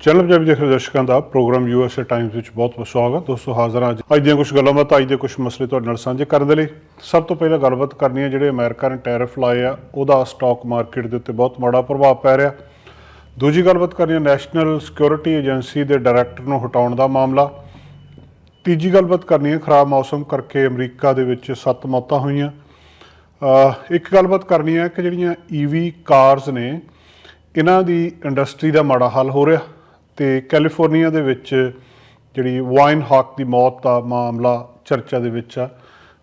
Channel Punjabi ਦੇਖ ਰਹੇ ਦਰਸ਼ਕਾਂ ਦਾ ਪ੍ਰੋਗਰਾਮ ਯੂਐਸਏ ਟਾਈਮਸ ਵਿੱਚ ਬਹੁਤ ਬਹੁਤ ਸਵਾਗਤ। ਦੋਸਤੋ, ਹਾਜ਼ਰ ਹਾਂ ਅੱਜ। ਅੱਜ ਦੀਆਂ ਕੁਝ ਗੱਲਾਂ ਬਾਤਾਂ, ਅੱਜ ਦੇ ਕੁਝ ਮਸਲੇ ਤੁਹਾਡੇ ਨਾਲ ਸਾਂਝੇ ਕਰਨ ਦੇ ਲਈ। ਸਭ ਤੋਂ ਪਹਿਲਾਂ ਗੱਲਬਾਤ ਕਰਨੀ ਹੈ, ਜਿਹੜੇ ਅਮਰੀਕਾ ਨੇ ਟੈਰਿਫ ਲਾਏ ਆ, ਉਹਦਾ ਸਟਾਕ ਮਾਰਕੀਟ ਦੇ ਉੱਤੇ ਬਹੁਤ ਮਾੜਾ ਪ੍ਰਭਾਵ ਪੈ ਰਿਹਾ। ਦੂਜੀ ਗੱਲਬਾਤ ਕਰਨੀ ਹੈ ਨੈਸ਼ਨਲ ਸਿਕਿਉਰਿਟੀ ਏਜੰਸੀ ਦੇ ਡਾਇਰੈਕਟਰ ਨੂੰ ਹਟਾਉਣ ਦਾ ਮਾਮਲਾ। ਤੀਜੀ ਗੱਲਬਾਤ ਕਰਨੀ ਹੈ, ਖਰਾਬ ਮੌਸਮ ਕਰਕੇ ਅਮਰੀਕਾ ਦੇ ਵਿੱਚ ਸੱਤ ਮੌਤਾਂ ਹੋਈਆਂ। ਇੱਕ ਗੱਲਬਾਤ ਕਰਨੀ ਹੈ ਕਿ ਜਿਹੜੀਆਂ ਈਵੀ ਕਾਰਸ ਨੇ, ਇਹਨਾਂ ਦੀ ਇੰਡਸਟਰੀ ਦਾ ਮਾੜਾ ਹਾਲ ਹੋ ਰਿਹਾ। ਤੇ ਕੈਲੀਫੋਰਨੀਆ ਦੇ ਵਿੱਚ ਜਿਹੜੀ ਵਾਈਨ ਹਾਕ ਦੀ ਮੌਤ ਦਾ ਮਾਮਲਾ ਚਰਚਾ ਦੇ ਵਿੱਚ ਆ।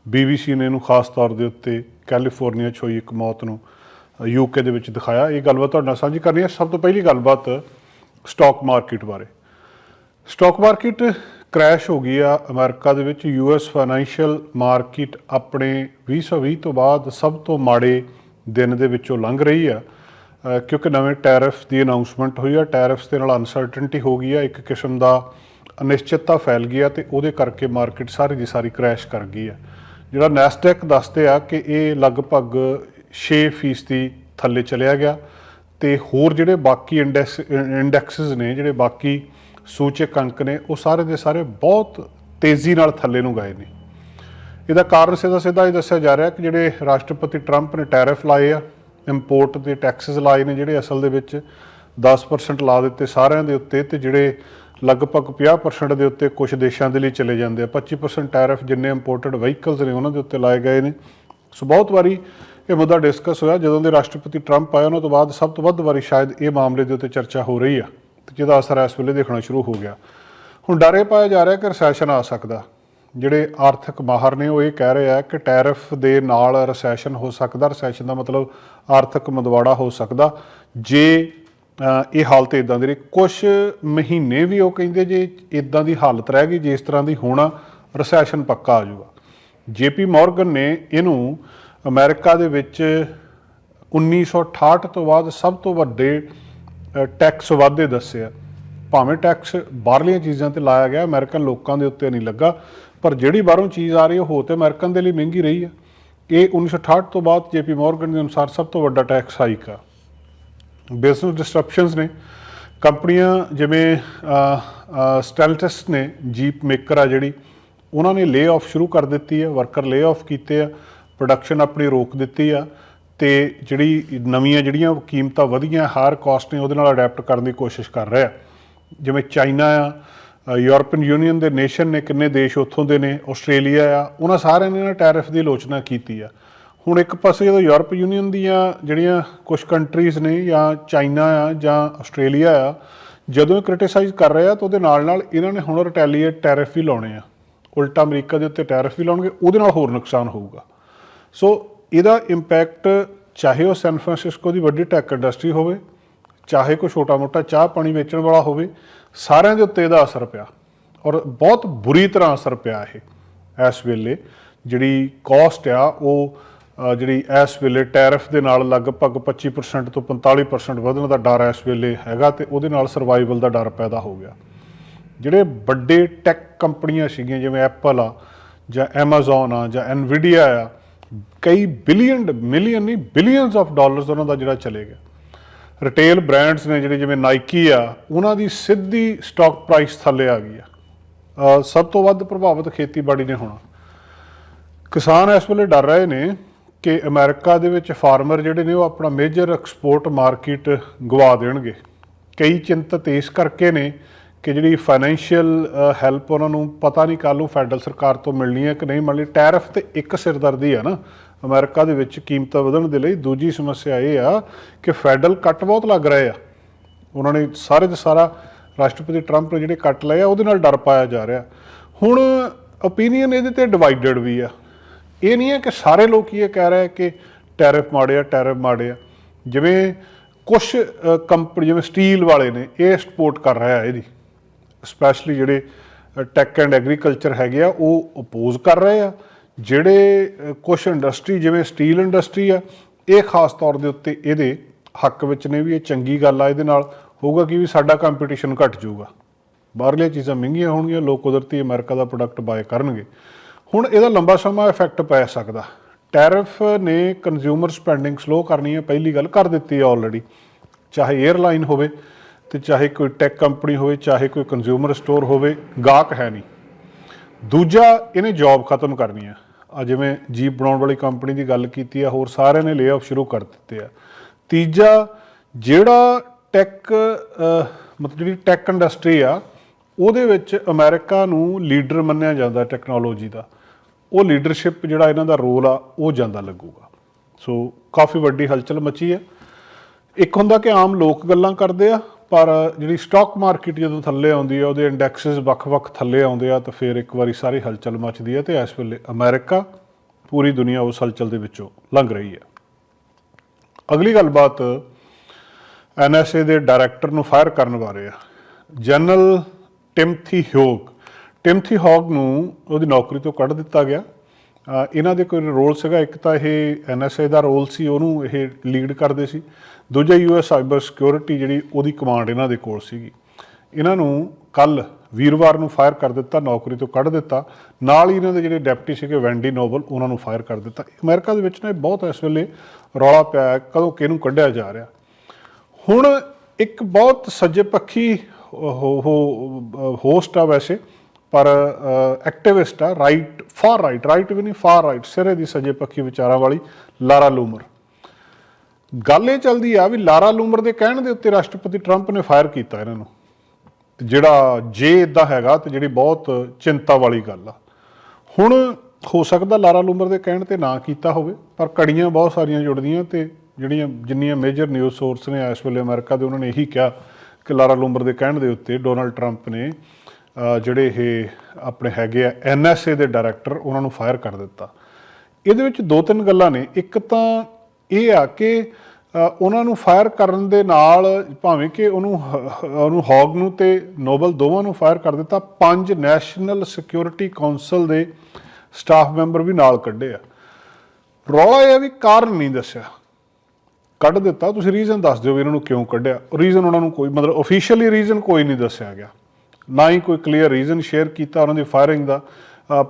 ਬੀਬੀਸੀ ਨੇ ਇਹਨੂੰ ਖਾਸ ਤੌਰ ਦੇ ਉੱਤੇ ਕੈਲੀਫੋਰਨੀਆ 'ਚ ਹੋਈ ਇੱਕ ਮੌਤ ਨੂੰ ਯੂਕੇ ਦੇ ਵਿੱਚ ਦਿਖਾਇਆ। ਇਹ ਗੱਲਬਾਤ ਤੁਹਾਡੇ ਨਾਲ ਸਾਂਝੀ ਕਰਨੀ ਹੈ। ਸਭ ਤੋਂ ਪਹਿਲੀ ਗੱਲਬਾਤ ਸਟਾਕ ਮਾਰਕੀਟ ਬਾਰੇ। ਸਟਾਕ ਮਾਰਕੀਟ ਕ੍ਰੈਸ਼ ਹੋ ਗਈ ਆ ਅਮਰੀਕਾ ਦੇ ਵਿੱਚ। ਯੂਐਸ ਫਾਈਨੈਂਸ਼ੀਅਲ ਮਾਰਕੀਟ ਆਪਣੇ 2020 ਤੋਂ ਬਾਅਦ ਸਭ ਤੋਂ ਮਾੜੇ ਦਿਨ ਦੇ ਵਿੱਚੋਂ ਲੰਘ ਰਹੀ ਆ। ਕਿਉਂਕਿ ਨਵੇਂ ਟੈਰਿਫ ਦੀ ਅਨਾਉਂਸਮੈਂਟ ਹੋਈ ਆ, ਟੈਰਿਫਸ ਦੇ ਨਾਲ ਅਨਸਰਟਨਟੀ ਹੋ ਗਈ ਆ, ਇੱਕ ਕਿਸਮ ਦਾ ਅਨਿਸ਼ਚਿਤਤਾ ਫੈਲ ਗਈ ਆ ਤੇ ਉਹਦੇ ਕਰਕੇ ਮਾਰਕੀਟ ਸਾਰੀ ਦੀ ਸਾਰੀ ਕ੍ਰੈਸ਼ ਕਰ ਗਈ ਆ। ਜਿਹੜਾ ਨੈਸਡੈਕ ਦੱਸਦੇ ਆ ਕਿ ਇਹ ਲਗਭਗ 6% ਦੀ ਥੱਲੇ ਚਲਿਆ ਗਿਆ ਤੇ ਹੋਰ ਜਿਹੜੇ ਬਾਕੀ ਇੰਡੈਕਸ ਇੰਡੈਕਸਸ ਨੇ, ਜਿਹੜੇ ਬਾਕੀ ਸੂਚਕ ਅੰਕ ਨੇ, ਉਹ ਸਾਰੇ ਦੇ ਸਾਰੇ ਬਹੁਤ ਤੇਜ਼ੀ ਨਾਲ ਥੱਲੇ ਨੂੰ ਗਏ ਨੇ। ਇਹਦਾ ਕਾਰਨ ਸਿੱਧਾ ਸਿੱਧਾ ਇਹ ਦੱਸਿਆ ਜਾ ਰਿਹਾ ਕਿ ਜਿਹੜੇ ਰਾਸ਼ਟਰਪਤੀ ਟਰੰਪ ਨੇ ਟੈਰਿਫ ਲਾਏ ਆ ਇੰਪੋਰਟ ਦੇ ਟੈਕਸਸ ਲਾਏ ਨੇ ਜਿਹੜੇ ਅਸਲ ਦੇ ਵਿੱਚ 10% ਲਾ ਦਿੱਤੇ ਸਾਰਿਆਂ ਦੇ ਉੱਤੇ ਤੇ ਜਿਹੜੇ ਲਗਭਗ 50% ਦੇ ਉੱਤੇ ਕੁਝ ਦੇਸ਼ਾਂ ਦੇ ਲਈ ਚਲੇ ਜਾਂਦੇ ਆ। 25% ਟੈਰਿਫ ਜਿੰਨੇ ਇੰਪੋਰਟਡ ਵਹੀਕਲਸ ਨੇ ਉਹਨਾਂ ਦੇ ਉੱਤੇ ਲਾਏ ਗਏ ਨੇ। ਸੋ ਬਹੁਤ ਵਾਰੀ ਇਹ ਮੁੱਦਾ ਡਿਸਕਸ ਹੋਇਆ। ਜਦੋਂ ਦੇ ਰਾਸ਼ਟਰਪਤੀ ਟਰੰਪ ਆਏ, ਉਹਨਾਂ ਤੋਂ ਬਾਅਦ ਸਭ ਤੋਂ ਵੱਧ ਵਾਰੀ ਸ਼ਾਇਦ ਇਹ ਮਾਮਲੇ ਦੇ ਉੱਤੇ ਚਰਚਾ ਹੋ ਰਹੀ ਆ। ਤੇ ਜਿਹਦਾ ਅਸਰ ਇਸ ਵੇਲੇ ਦੇਖਣਾ ਸ਼ੁਰੂ ਹੋ ਗਿਆ। ਹੁਣ ਡਰੇ ਪਾਇਆ ਜਾ ਰਿਹਾ ਕਿ ਰੈਸੈਸ਼ਨ ਆ ਸਕਦਾ। ਜਿਹੜੇ ਆਰਥਿਕ ਮਾਹਰ ਨੇ, ਉਹ ਇਹ ਕਹਿ ਰਹੇ ਆ ਕਿ ਟੈਰਿਫ ਦੇ ਨਾਲ ਰੈਸੈਸ਼ਨ ਹੋ ਸਕਦਾ। ਰੈਸੈਸ਼ਨ ਦਾ ਮਤਲਬ ਆਰਥਿਕ ਮੰਦਵਾੜਾ ਹੋ ਸਕਦਾ। ਜੇ ਇਹ ਹਾਲਤ ਇਦਾਂ ਦੀ ਰਹੀ ਕੁਝ ਮਹੀਨੇ ਵੀ ਉਹ ਕਹਿੰਦੇ ਜੇ ਇਦਾਂ ਦੀ ਹਾਲਤ ਰਹਿ ਗਈ, ਜਿਸ ਤਰ੍ਹਾਂ ਦੀ ਹੋਣਾ ਰੈਸੈਸ਼ਨ ਪੱਕਾ ਆ ਜਾਊਗਾ। ਜੇਪੀ ਮਾਰਗਨ ਨੇ ਇਹਨੂੰ ਅਮਰੀਕਾ ਦੇ ਵਿੱਚ 1968 ਤੋਂ ਬਾਅਦ ਸਭ ਤੋਂ ਵੱਡੇ ਟੈਕਸ ਵਾਧੇ ਦੱਸਿਆ ਭਾਵੇਂ ਟੈਕਸ ਬਾਹਰਲੀਆਂ ਚੀਜ਼ਾਂ ਤੇ ਲਾਇਆ ਗਿਆ, ਅਮਰੀਕਨ ਲੋਕਾਂ ਦੇ ਉੱਤੇ ਨਹੀਂ ਲੱਗਾ। ਪਰ ਜਿਹੜੀ ਬਾਹਰੋਂ ਚੀਜ਼ ਆ ਰਹੀ ਹੈ, ਉਹ ਤੇ ਅਮਰੀਕਨ ਦੇ ਲਈ ਮਹਿੰਗੀ ਰਹੀ ਹੈ। ਇਹ 1968 ਤੋਂ ਬਾਅਦ ਜੇਪੀ ਮਾਰਗਨ ਦੇ ਅਨੁਸਾਰ ਸਭ ਤੋਂ ਵੱਡਾ ਟੈਕਸ ਹਾਈਕ ਆ। ਬਿਜ਼ਨਸ ਡਿਸਟਰਪਸ਼ਨਸ ਨੇ, ਕੰਪਨੀਆਂ ਜਿਵੇਂ ਸਟੈਲਟਸ ਨੇ ਜੀਪ ਮੇਕਰ ਆ ਜਿਹੜੀ, ਉਹਨਾਂ ਨੇ ਲੇ ਆਫ ਸ਼ੁਰੂ ਕਰ ਦਿੱਤੀ ਹੈ ਵਰਕਰ ਲੇ ਆਫ ਕੀਤੇ ਆ ਪ੍ਰੋਡਕਸ਼ਨ ਆਪਣੀ ਰੋਕ ਦਿੱਤੀ ਆ, ਤੇ ਜਿਹੜੀ ਨਵੀਆਂ ਜਿਹੜੀਆਂ ਕੀਮਤਾਂ ਵਧੀਆਂ ਹਾਰ ਕਾਸਟ ਨੇ, ਉਹਦੇ ਨਾਲ ਅਡਾਪਟ ਕਰਨ ਦੀ ਕੋਸ਼ਿਸ਼ ਕਰ ਰਿਹਾ। ਜਿਵੇਂ ਚਾਈਨਾ ਆ ਯੂਰਪੀਅਨ ਯੂਨੀਅਨ ਦੇ ਨੇਸ਼ਨ ਨੇ ਕਿੰਨੇ ਦੇਸ਼ ਉੱਥੋਂ ਦੇ ਨੇ, ਆਸਟ੍ਰੇਲੀਆ ਆ, ਉਹਨਾਂ ਸਾਰਿਆਂ ਨੇ ਨਾ ਟੈਰਿਫ ਦੀ ਆਲੋਚਨਾ ਕੀਤੀ ਆ। ਹੁਣ ਇੱਕ ਪਾਸੇ ਜਦੋਂ ਯੂਰਪ ਯੂਨੀਅਨ ਦੀਆਂ ਜਿਹੜੀਆਂ ਕੁਝ ਕੰਟਰੀਜ਼ ਨੇ ਜਾਂ ਚਾਈਨਾ ਆ ਜਾਂ ਆਸਟ੍ਰੇਲੀਆ ਆ, ਜਦੋਂ ਇਹ ਕ੍ਰਿਟਿਸਾਈਜ਼ ਕਰ ਰਹੇ ਆ ਤਾਂ ਉਹਦੇ ਨਾਲ ਨਾਲ ਇਹਨਾਂ ਨੇ ਹੁਣ ਰਿਟੈਲੀਏਟ ਟੈਰਿਫ ਵੀ ਲਾਉਣੇ ਆ। ਉਲਟਾ ਅਮਰੀਕਾ ਦੇ ਉੱਤੇ ਟੈਰਿਫ ਵੀ ਲਾਉਣਗੇ, ਉਹਦੇ ਨਾਲ ਹੋਰ ਨੁਕਸਾਨ ਹੋਊਗਾ। ਸੋ ਇਹਦਾ ਇੰਪੈਕਟ ਚਾਹੇ ਉਹ ਸੈਨ ਫਰਾਂਸਿਸਕੋ ਦੀ ਵੱਡੀ ਟੈਕ ਇੰਡਸਟਰੀ ਹੋਵੇ ਚਾਹੇ ਕੋਈ ਛੋਟਾ-ਮੋਟਾ ਚਾਹ ਪਾਣੀ ਵੇਚਣ ਵਾਲਾ ਹੋਵੇ, ਸਾਰਿਆਂ ਦੇ ਉੱਤੇ ਇਹਦਾ ਅਸਰ ਪਿਆ। ਔਰ ਬਹੁਤ ਬੁਰੀ ਤਰ੍ਹਾਂ ਅਸਰ ਪਿਆ ਇਹ, ਇਸ ਵੇਲੇ ਜਿਹੜੀ ਕਾਸਟ ਆ, ਉਹ ਜਿਹੜੀ ਇਸ ਵੇਲੇ ਟੈਰਿਫ ਦੇ ਨਾਲ ਲਗਭਗ 25% ਤੋਂ 45% ਵਧਣ ਦਾ ਡਰ ਇਸ ਵੇਲੇ ਹੈਗਾ ਤੇ ਉਹਦੇ ਨਾਲ ਸਰਵਾਈਵਲ ਦਾ ਡਰ ਪੈਦਾ ਹੋ ਗਿਆ। ਜਿਹੜੇ ਵੱਡੇ ਟੈਕ ਕੰਪਨੀਆਂ ਸੀਗੀਆਂ, ਜਿਵੇਂ ਐਪਲ ਆ, ਜਾਂ ਐਮਾਜ਼ਨ ਆ, ਜਾਂ ਐਨਵੀਡੀਆ ਆ, ਕਈ ਬਿਲੀਅਨ ਮਿਲੀਅਨ ਨਹੀਂ ਬਿਲੀਅਨਸ ਆਫ ਡਾਲਰਸ ਉਹਨਾਂ ਦਾ ਜਿਹੜਾ ਚਲੇ ਗਿਆ। ਰਿਟੇਲ ਬ੍ਰਾਂਡਸ ਨੇ ਜਿਹੜੇ ਜਿਵੇਂ ਨਾਈਕੀ ਆ, ਉਹਨਾਂ ਦੀ ਸਿੱਧੀ ਸਟਾਕ ਪ੍ਰਾਈਸ ਥੱਲੇ ਆ ਗਈ ਆ। ਸਭ ਤੋਂ ਵੱਧ ਪ੍ਰਭਾਵਿਤ ਖੇਤੀਬਾੜੀ ਨੇ ਹੋਣਾ। ਕਿਸਾਨ ਇਸ ਵੇਲੇ ਡਰ ਰਹੇ ਨੇ ਕਿ ਅਮਰੀਕਾ ਦੇ ਵਿੱਚ ਫਾਰਮਰ ਜਿਹੜੇ ਨੇ ਉਹ ਆਪਣਾ ਮੇਜਰ ਐਕਸਪੋਰਟ ਮਾਰਕੀਟ ਗਵਾ ਦੇਣਗੇ। ਕਈ ਚਿੰਤਤ ਇਸ ਕਰਕੇ ਨੇ ਕਿ ਜਿਹੜੀ ਫਾਈਨੈਂਸ਼ੀਅਲ ਹੈਲਪ ਉਹਨਾਂ ਨੂੰ ਪਤਾ ਨਹੀਂ ਕੱਲ੍ਹ ਨੂੰ ਫੈਡਰਲ ਸਰਕਾਰ ਤੋਂ ਮਿਲਣੀ ਹੈ ਕਿ ਨਹੀਂ। ਮਿਲਣੀ ਟੈਰਿਫ ਤੇ ਇੱਕ ਸਿਰਦਰਦੀ ਆ ਨਾ ਅਮਰੀਕਾ ਦੇ ਵਿੱਚ ਕੀਮਤਾਂ ਵਧਣ ਦੇ ਲਈ ਦੂਜੀ ਸਮੱਸਿਆ ਇਹ ਆ ਕਿ ਫੈਡਰਲ ਕੱਟ ਬਹੁਤ ਲੱਗ ਰਹੇ ਆ। ਉਹਨਾਂ ਨੇ ਸਾਰੇ ਦੇ ਸਾਰਾ ਰਾਸ਼ਟਰਪਤੀ ਟਰੰਪ ਨੇ ਜਿਹੜੇ ਕੱਟ ਲਏ ਆ, ਉਹਦੇ ਨਾਲ ਡਰ ਪਾਇਆ ਜਾ ਰਿਹਾ। ਹੁਣ ਓਪੀਨੀਅਨ ਇਹਦੇ ਤੇ ਡਿਵਾਈਡਡ ਵੀ ਆ। ਇਹ ਨਹੀਂ ਹੈ ਕਿ ਸਾਰੇ ਲੋਕ ਇਹ ਕਹਿ ਰਹੇ ਕਿ ਟੈਰਿਫ ਮਾੜੇ ਆ, ਟੈਰਿਫ ਮਾੜੇ ਆ। ਜਿਵੇਂ ਕੁਝ ਕੰਪਨੀ ਜਿਵੇਂ ਸਟੀਲ ਵਾਲੇ ਨੇ, ਇਹ ਸਪੋਰਟ ਕਰ ਰਿਹਾ ਇਹਦੀ। ਸਪੈਸ਼ਲੀ ਜਿਹੜੇ ਟੈਕ ਐਂਡ ਐਗਰੀਕਲਚਰ ਹੈਗੇ ਆ, ਉਹ ਅਪੋਜ਼ ਕਰ ਰਹੇ ਆ। ਜਿਹੜੇ ਕੁਝ ਇੰਡਸਟਰੀ ਜਿਵੇਂ ਸਟੀਲ ਇੰਡਸਟਰੀ ਆ, ਇਹ ਖਾਸ ਤੌਰ ਦੇ ਉੱਤੇ ਇਹਦੇ ਹੱਕ ਵਿੱਚ ਨੇ ਵੀ ਇਹ ਚੰਗੀ ਗੱਲ ਆ, ਇਹਦੇ ਨਾਲ ਹੋਊਗਾ ਕਿ ਵੀ ਸਾਡਾ ਕੰਪੀਟੀਸ਼ਨ ਘਟ ਜਾਊਗਾ। ਬਾਹਰਲੀਆਂ ਚੀਜ਼ਾਂ ਮਹਿੰਗੀਆਂ ਹੋਣਗੀਆਂ, ਲੋਕ ਕੁਦਰਤੀ ਅਮਰੀਕਾ ਦਾ ਪ੍ਰੋਡਕਟ ਬਾਏ ਕਰਨਗੇ। ਹੁਣ ਇਹਦਾ ਲੰਬਾ ਸਮਾਂ ਇਫੈਕਟ ਪੈ ਸਕਦਾ। ਟੈਰਿਫ ਨੇ ਕੰਜ਼ਿਊਮਰ ਸਪੈਂਡਿੰਗ ਸਲੋ ਕਰਨੀ ਹੈ ਪਹਿਲੀ ਗੱਲ ਕਰ ਦਿੱਤੀ ਹੈ ਆਲਰੇਡੀ ਚਾਹੇ 에ਅਰਲਾਈਨ ਹੋਵੇ ਤੇ ਚਾਹੇ ਕੋਈ ਟੈਕ ਕੰਪਨੀ ਹੋਵੇ, ਚਾਹੇ ਕੋਈ ਕੰਜ਼ਿਊਮਰ ਸਟੋਰ ਹੋਵੇ, ਗਾਹਕ ਹੈ ਨਹੀਂ। ਦੂਜਾ, ਇਹਨੇ ਜੌਬ ਖਤਮ ਕਰਨੀ ਆ। ਆ ਜਿਵੇਂ ਜੀਪ ਬਣਾਉਣ ਵਾਲੀ ਕੰਪਨੀ ਦੀ ਗੱਲ ਕੀਤੀ ਆ, ਹੋਰ ਸਾਰਿਆਂ ਨੇ ਲੇ ਆਫ ਸ਼ੁਰੂ ਕਰ ਦਿੱਤੇ ਆ। ਤੀਜਾ, ਜਿਹੜਾ ਟੈਕ ਮਤਲਬ ਜਿਹੜੀ ਟੈਕ ਇੰਡਸਟਰੀ ਆ, ਉਹਦੇ ਵਿੱਚ ਅਮਰੀਕਾ ਨੂੰ ਲੀਡਰ ਮੰਨਿਆ ਜਾਂਦਾ ਟੈਕਨੋਲੋਜੀ ਦਾ। ਉਹ ਲੀਡਰਸ਼ਿਪ ਜਿਹੜਾ ਇਹਨਾਂ ਦਾ ਰੋਲ ਆ, ਉਹ ਜਾਂਦਾ ਲੱਗੂਗਾ। ਸੋ ਕਾਫੀ ਵੱਡੀ ਹਲਚਲ ਮਚੀ ਹੈ ਇੱਕ ਹੁੰਦਾ ਕਿ ਆਮ ਲੋਕ ਗੱਲਾਂ ਕਰਦੇ ਆ ਪਰ ਜਿਹੜੀ ਸਟਾਕ ਮਾਰਕੀਟ ਜਦੋਂ ਥੱਲੇ ਆਉਂਦੀ ਆ, ਉਹਦੇ ਇੰਡੈਕਸਸ ਵੱਖ-ਵੱਖ ਥੱਲੇ ਆਉਂਦੇ ਆ, ਤਾਂ ਫਿਰ ਇੱਕ ਵਾਰੀ ਸਾਰੀ ਹਲਚਲ ਮਚਦੀ ਹੈ ਤੇ ਇਸ ਵੇਲੇ ਅਮਰੀਕਾ ਪੂਰੀ ਦੁਨੀਆ ਉਸ ਹਲਚਲ ਦੇ ਵਿੱਚੋਂ ਲੰਘ ਰਹੀ ਹੈ ਅਗਲੀ ਗੱਲਬਾਤ ਐਨਐਸਏ ਦੇ ਡਾਇਰੈਕਟਰ ਨੂੰ ਫਾਇਰ ਕਰਨ ਬਾਰੇ ਆ। ਜਨਰਲ ਟਿਮਥੀ ਹਿਊਗ ਟਿਮਥੀ ਹੌਗ ਨੂੰ ਉਹਦੀ ਨੌਕਰੀ ਤੋਂ ਕੱਢ ਦਿੱਤਾ ਗਿਆ। ਇਹਨਾਂ ਦੇ ਕੋਈ ਰੋਲ ਸੀਗਾ? ਇੱਕ ਤਾਂ ਇਹ ਐਨਐਸਏ ਦਾ ਰੋਲ ਸੀ ਉਹਨੂੰ ਇਹ ਲੀਡ ਕਰਦੇ ਸੀ। ਦੂਜਾ ਯੂਐਸ ਸਾਈਬਰ ਸਿਕਿਉਰਿਟੀ ਜਿਹੜੀ ਉਹਦੀ ਕਮਾਂਡ ਇਹਨਾਂ ਦੇ ਕੋਲ ਸੀਗੀ। ਇਹਨਾਂ ਨੂੰ ਕੱਲ ਵੀਰਵਾਰ ਨੂੰ ਫਾਇਰ ਕਰ ਦਿੱਤਾ ਨੌਕਰੀ ਤੋਂ ਕੱਢ ਦਿੱਤਾ। ਨਾਲ ਹੀ ਇਹਨਾਂ ਦੇ ਜਿਹੜੇ ਡੈਪਟੀ ਸੀਗੇ ਵੈਂਡੀ ਨੋਬਲ ਉਹਨਾਂ ਨੂੰ ਫਾਇਰ ਕਰ ਦਿੱਤਾ। ਅਮਰੀਕਾ ਦੇ ਵਿੱਚ ਨਾ ਇਹ ਬਹੁਤ ਇਸ ਵੇਲੇ ਰੌਲਾ ਪਿਆ ਹੈ, ਕਦੋਂ ਕਿਹਨੂੰ ਕੱਢਿਆ ਜਾ ਰਿਹਾ। ਹੁਣ ਇੱਕ ਬਹੁਤ ਸੱਜੇ ਪੱਖੀ ਹੋਸਟ ਆ ਵੈਸੇ। ਪਰ ਐਕਟਿਵਿਸਟ ਆ ਰਾਈਟ ਫਾਰ ਰਾਈਟ ਰਾਈਟ ਵੀ ਨਹੀਂ ਫਾਰ ਰਾਈਟ ਸਿਰੇ ਦੀ ਸੱਜੇ ਪੱਖੀ ਵਿਚਾਰਾਂ ਵਾਲੀ ਲਾਰਾ ਲੂਮਰ। ਗੱਲ ਇਹ ਚੱਲਦੀ ਆ ਵੀ ਲਾਰਾ ਲੂਮਰ ਦੇ ਕਹਿਣ ਦੇ ਉੱਤੇ ਰਾਸ਼ਟਰਪਤੀ ਟਰੰਪ ਨੇ ਫਾਇਰ ਕੀਤਾ ਇਹਨਾਂ ਨੂੰ। ਤੇ ਜਿਹੜਾ ਜੇ ਇਦਾਂ ਹੈਗਾ ਤੇ ਜਿਹੜੀ ਬਹੁਤ ਚਿੰਤਾ ਵਾਲੀ ਗੱਲ ਆ। ਹੁਣ ਹੋ ਸਕਦਾ ਲਾਰਾ ਲੂਮਰ ਦੇ ਕਹਿਣ ਤੇ ਨਾ ਕੀਤਾ ਹੋਵੇ, ਪਰ ਕੜੀਆਂ ਬਹੁਤ ਸਾਰੀਆਂ ਜੁੜਦੀਆਂ ਤੇ ਜਿਹੜੀਆਂ, ਜਿੰਨੀਆਂ ਮੇਜਰ ਨਿਊਜ਼ ਸੋਰਸ ਨੇ, ਇਸ ਵੇਲੇ ਅਮਰੀਕਾ ਦੇ, ਉਹਨਾਂ ਨੇ ਇਹੀ ਕਿਹਾ ਕਿ ਲਾਰਾ ਲੂਮਰ ਦੇ ਕਹਿਣ ਦੇ ਉੱਤੇ ਡੋਨਲਡ ਟਰੰਪ ਨੇ ਜਿਹੜੇ ਇਹ ਆਪਣੇ ਹੈਗੇ ਆ ਐਨਐਸਏ ਦੇ ਡਾਇਰੈਕਟਰ ਉਹਨਾਂ ਨੂੰ ਫਾਇਰ ਕਰ ਦਿੱਤਾ। ਇਹਦੇ ਵਿੱਚ ਦੋ ਤਿੰਨ ਗੱਲਾਂ ਨੇ। ਇੱਕ ਤਾਂ ਇਹ ਆ ਕਿ ਉਹਨਾਂ ਨੂੰ ਫਾਇਰ ਕਰਨ ਦੇ ਨਾਲ ਭਾਵੇਂ ਕਿ ਉਹਨੂੰ ਹ- ਉਹਨੂੰ ਹੌਗ ਨੂੰ ਤੇ ਨੋਬਲ ਦੋਵਾਂ ਨੂੰ ਫਾਇਰ ਕਰ ਦਿੱਤਾ, ਪੰਜ ਨੈਸ਼ਨਲ ਸਿਕਿਉਰਿਟੀ ਕਾਉਂਸਲ ਦੇ ਸਟਾਫ ਮੈਂਬਰ ਵੀ ਨਾਲ ਕੱਢੇ ਆ। ਰੌਲਾ ਇਹ ਆ ਵੀ ਕਾਰਨ ਨਹੀਂ ਦੱਸਿਆ। ਕੱਢ ਦਿੱਤਾ। ਤੁਸੀਂ ਰੀਜ਼ਨ ਦੱਸ ਦਿਓ ਵੀ ਇਹਨਾਂ ਨੂੰ ਕਿਉਂ ਕੱਢਿਆ। ਰੀਜ਼ਨ ਉਹਨਾਂ ਨੂੰ ਕੋਈ, ਮਤਲਬ ਅਫੀਸ਼ੀਅਲੀ ਰੀਜ਼ਨ ਕੋਈ ਨਹੀਂ ਦੱਸਿਆ ਗਿਆ। ਨਾ ਹੀ ਕੋਈ ਕਲੀਅਰ ਰੀਜ਼ਨ ਸ਼ੇਅਰ ਕੀਤਾ ਉਹਨਾਂ ਦੀ ਫਾਇਰਿੰਗ ਦਾ।